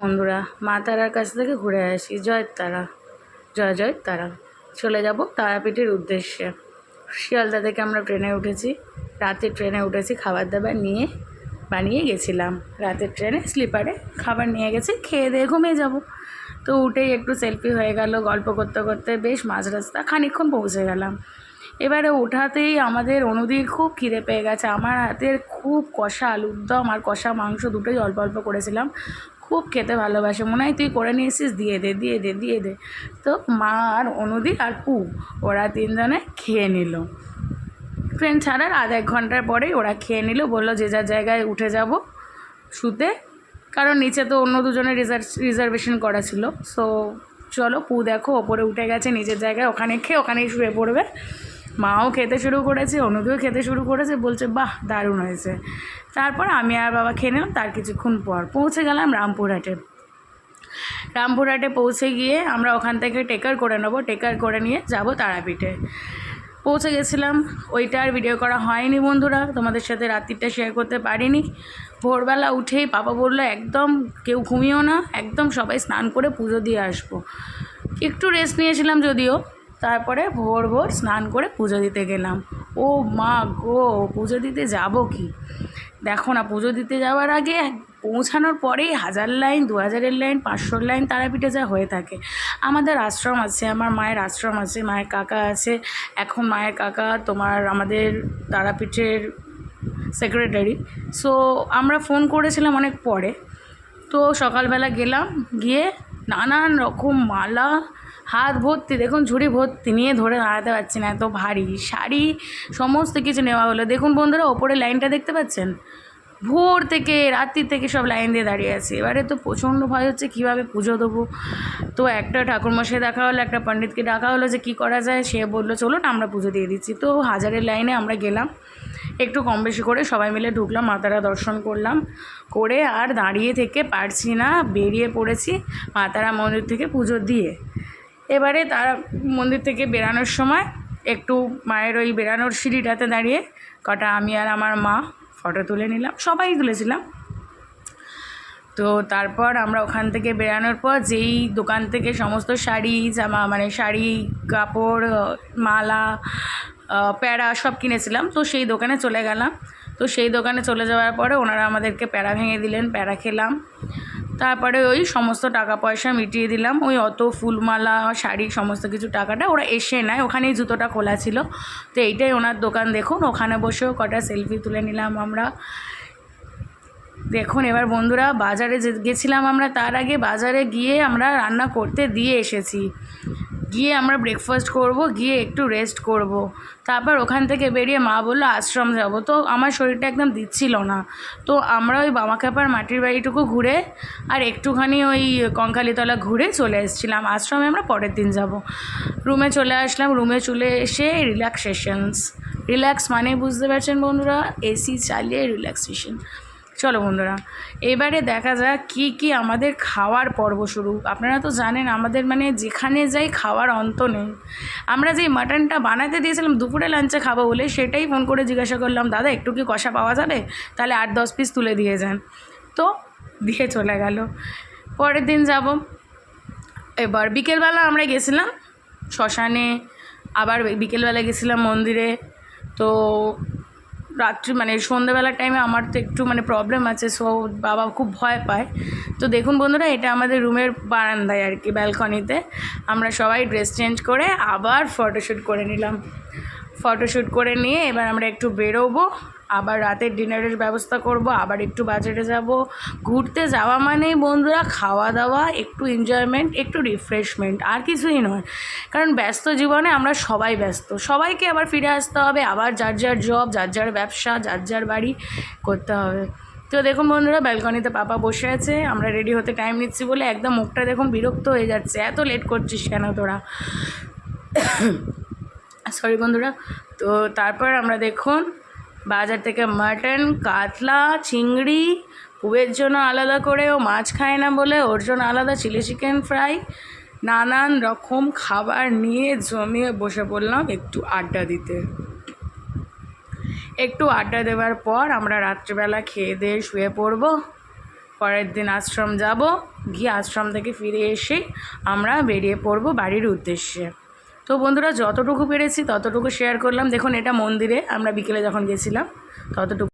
বন্ধুরা, মা তারার কাছ থেকে ঘুরে আসি। জয় তারা, জয় জয় তারা। চলে যাব তারাপীঠের উদ্দেশ্যে। শিয়ালদা থেকে আমরা ট্রেনে উঠেছি। রাতে ট্রেনে উঠেছি, খাবার দাবার নিয়ে বানিয়ে গেছিলাম। রাতের ট্রেনে স্লিপারে খাবার নিয়ে গেছি, খেয়ে দিয়ে ঘুমিয়ে যাব। তো উঠেই একটু সেলফি হয়ে গেল, গল্প করতে করতে বেশ মাঝ রাস্তা, খানিকক্ষণ পৌঁছে গেলাম। এবারে ওঠাতেই আমাদের অনুদির খুব খিদে পেয়ে গেছে। আমার হাতের খুব কষা আলুর দম আর কষা মাংস দুটোই অল্প অল্প করেছিলাম। খুব খেতে ভালোবাসে। মনে হয় তুই করে নিয়েছিস? দিয়ে দে দিয়ে দে দিয়ে দে। তো মা আর অনুদি আর পু, ওরা তিনজনে খেয়ে নিল। ট্রেন ছাড়ার আধ এক ঘণ্টার পরেই ওরা খেয়ে নিল। বলল, যে যার জায়গায় উঠে যাব, শুতে। কারণ নিচে তো অন্য দুজনের রিজার্ভ রিজার্ভেশন করা ছিল। সো চলো, পু দেখো, ওপরে উঠে গেছে, নিজের জায়গায়। ওখানে খেয়ে ওখানেই শুয়ে পড়বে। মাও খেতে শুরু করেছে অনুদিও খেতে শুরু করেছে, বলছে, বাহ, দারুণ হয়েছে। তারপর আমি আর বাবা খেয়ে নিলাম, তার কিছুক্ষণ পর পৌঁছে গেলাম রামপুরহাটে। রামপুরহাটে পৌঁছে গিয়ে আমরা ওখান থেকে টেকার করে নেব, টেকার করে নিয়ে যাব তারাপীঠে। পৌঁছে গেছিলাম, ওইটা আর ভিডিও করা হয়নি বন্ধুরা, তোমাদের সাথে রাত্রিটা শেয়ার করতে পারিনি। ভোরবেলা উঠেই বাবা বলল, একদম কেউ ঘুমিও না, একদম সবাই স্নান করে পুজো দিয়ে আসব। একটু রেস্ট নিয়েছিলাম যদিও তারপরে ভোর ভোর স্নান করে পুজো দিতে গেলাম। ও মা গো, পুজো দিতে যাব কি? দেখো না, পুজো দিতে যাওয়ার আগে পৌঁছানোর পরেই হাজার লাইন, দু হাজারের লাইন পাঁচশোর লাইন তারাপীঠে যা হয়ে থাকে। আমাদের আশ্রম আছে, আমার মায়ের আশ্রম আছে, মায়ের কাকা আছে। এখন মায়ের কাকা তোমার আমাদের তারাপীঠের সেক্রেটারি সো আমরা ফোন করেছিলাম অনেক পরে। তো সকালবেলা গেলাম, গিয়ে নানান রকম মালা হাত ভর্তি, দেখুন ঝুড়ি ভর্তি নিয়ে ধরে দাঁড়াতে পারছি না, এত ভারী। শাড়ি সমস্ত কিছু নেওয়া হলো। দেখুন বন্ধুরা ওপরে লাইনটা দেখতে পাচ্ছেন? ভোর থেকে, রাত্রি থেকে সব লাইন দিয়ে দাঁড়িয়ে আছে। এবারে তো প্রচণ্ড ভয় হচ্ছে, কীভাবে পুজো দেবো? তো একটা ঠাকুরমশাই দেখা হলো, একটা পণ্ডিতকে ডাকা হলো যে কী করা যায়, সে বলল চলো না আমরা পুজো দিয়ে দিচ্ছি। তো হাজারের লাইনে আমরা গেলাম। একটু কম বেশি করে সবাই মিলে ঢুকলাম, মাতারা দর্শন করলাম। করে আর দাঁড়িয়ে থেকে পারছি না, বেরিয়ে পড়েছি মাতারা মন্দির থেকে পুজো দিয়ে। এবারে তারা মন্দির থেকে বেরানোর সময় একটু মায়ের ওই বেরানোর সিঁড়িটাতে দাঁড়িয়ে কটা আমি আর আমার মা ফটো তুলে নিলাম, সবাই তুলেছিলাম। তো তারপর আমরা ওখান থেকে বেরানোর পর যেই দোকান থেকে সমস্ত শাড়ি, জামা মানে শাড়ি, কাপড়, মালা প্যাড়া সব কিনেছিলাম, তো সেই দোকানে চলে গেলাম। তো সেই দোকানে চলে যাওয়ার পরে ওনারা আমাদেরকে প্যাড়া ভেঙে দিলেন প্যাড়া খেলাম। তারপরে ওই সমস্ত টাকা পয়সা মিটিয়ে দিলাম। ওই অত ফুলমালা, শাড়ি সমস্ত কিছু টাকাটা ওরা এসে নেয়। ওখানেই জুতোটা খোলা ছিল। তো এইটাই ওনার দোকান। দেখুন, ওখানে বসেও কটা সেলফি তুলে নিলাম আমরা। দেখুন, এবার বন্ধুরা, বাজারে গেছিলাম আমরা, তার আগে বাজারে গিয়ে আমরা রান্না করতে দিয়ে এসেছি। গিয়ে আমরা ব্রেকফাস্ট করব, গিয়ে একটু রেস্ট করব। তারপর ওখান থেকে বেরিয়ে মা বলল, আশ্রম যাব। তো আমার শরীরটা একদম দিচ্ছিল না। তো আমরা ওই বামাখ্যাপার মাটির বাড়িটুকু ঘুরে আর একটুখানি ওই কঙ্কালীতলা ঘুরে চলে এসেছিলাম। আশ্রমে আমরা পরের দিন যাব। রুমে চলে আসলাম। রুমে চলে এসে রিল্যাক্সেশনস রিল্যাক্স মানে বুঝতে পারছেন বন্ধুরা এসি চালিয়ে রিল্যাক্সেশন চলো বন্ধুরা, এবারে দেখা যাক কি কি আমাদের খাওয়ার পর্ব শুরু। আপনারা তো জানেন আমাদের মানে যেখানে যাই খাওয়ার অন্ত নেই। আমরা যেই মাটনটা বানাতে দিয়েছিলাম, দুপুরে লাঞ্চে খাব বলে সেটাই ফোন করে জিজ্ঞাসা করলাম, দাদা, একটু কি কষা পাওয়া যাবে? তাহলে আট, দশ পিস তুলে দিয়ে যান। তো দিয়ে চলে গেল। পরের দিন যাব। এবার বিকেলবেলা আমরা গেছিলাম শ্মশানে, আবার বিকেলবেলা গেছিলাম মন্দিরে। তো রাত্রি মানে সন্ধ্যেবেলার টাইমে আমার তো একটু মানে প্রবলেম আছে সো বাবা খুব ভয় পায়। তো দেখুন বন্ধুরা, এটা আমাদের রুমের বারান্দায় আর কি ব্যালকনিতে আমরা সবাই ড্রেস চেঞ্জ করে আবার ফটোশ্যুট করে নিলাম। ফটোশ্যুট করে নিয়ে এবার আমরা একটু বেরোবো। আবার রাতের ডিনারের ব্যবস্থা করব, আবার একটু বাজারে যাব। ঘুরতে যাওয়া মানেই বন্ধুরা খাওয়া দাওয়া, একটু এনজয়মেন্ট একটু রিফ্রেশমেন্ট আর কিছুই নয়। কারণ ব্যস্ত জীবনে আমরা সবাই ব্যস্ত। সবাইকে আবার ফিরে আসতে হবে, আবার যার যার জব যার যার ব্যবসা, যার যার বাড়ি করতে হবে। তো দেখুন বন্ধুরা ব্যালকনিতে পাপা বসে আছে, আমরা রেডি হতে টাইম নিচ্ছি বলে একদম মুখটা দেখুন বিরক্ত হয়ে যাচ্ছে। এত লেট করছিস কেন তোরা? সরি বন্ধুরা। তো তারপর আমরা দেখুন বাজার থেকে মাটন, কাতলা, চিংড়ি, পুবের জন্য আলাদা করে ও মাছ খায় না বলে ওর জন্য আলাদা চিলি চিকেন ফ্রাই। নানান রকম খাবার নিয়ে জমিয়ে বসে পড়লাম একটু আড্ডা দিতে। একটু আড্ডা দেওয়ার পর আমরা রাত্রিবেলা খেয়ে দিয়ে শুয়ে পড়ব। পরের দিন আশ্রম যাব। গিয়ে আশ্রম থেকে ফিরে এসে আমরা বেরিয়ে পড়ব বাড়ির উদ্দেশ্যে। তো বন্ধুরা, যতটুকু পেরেছি ততটুকু শেয়ার করলাম। দেখুন, এটা মন্দিরে আমরা বিকেলে যখন গেছিলাম, ততটুকু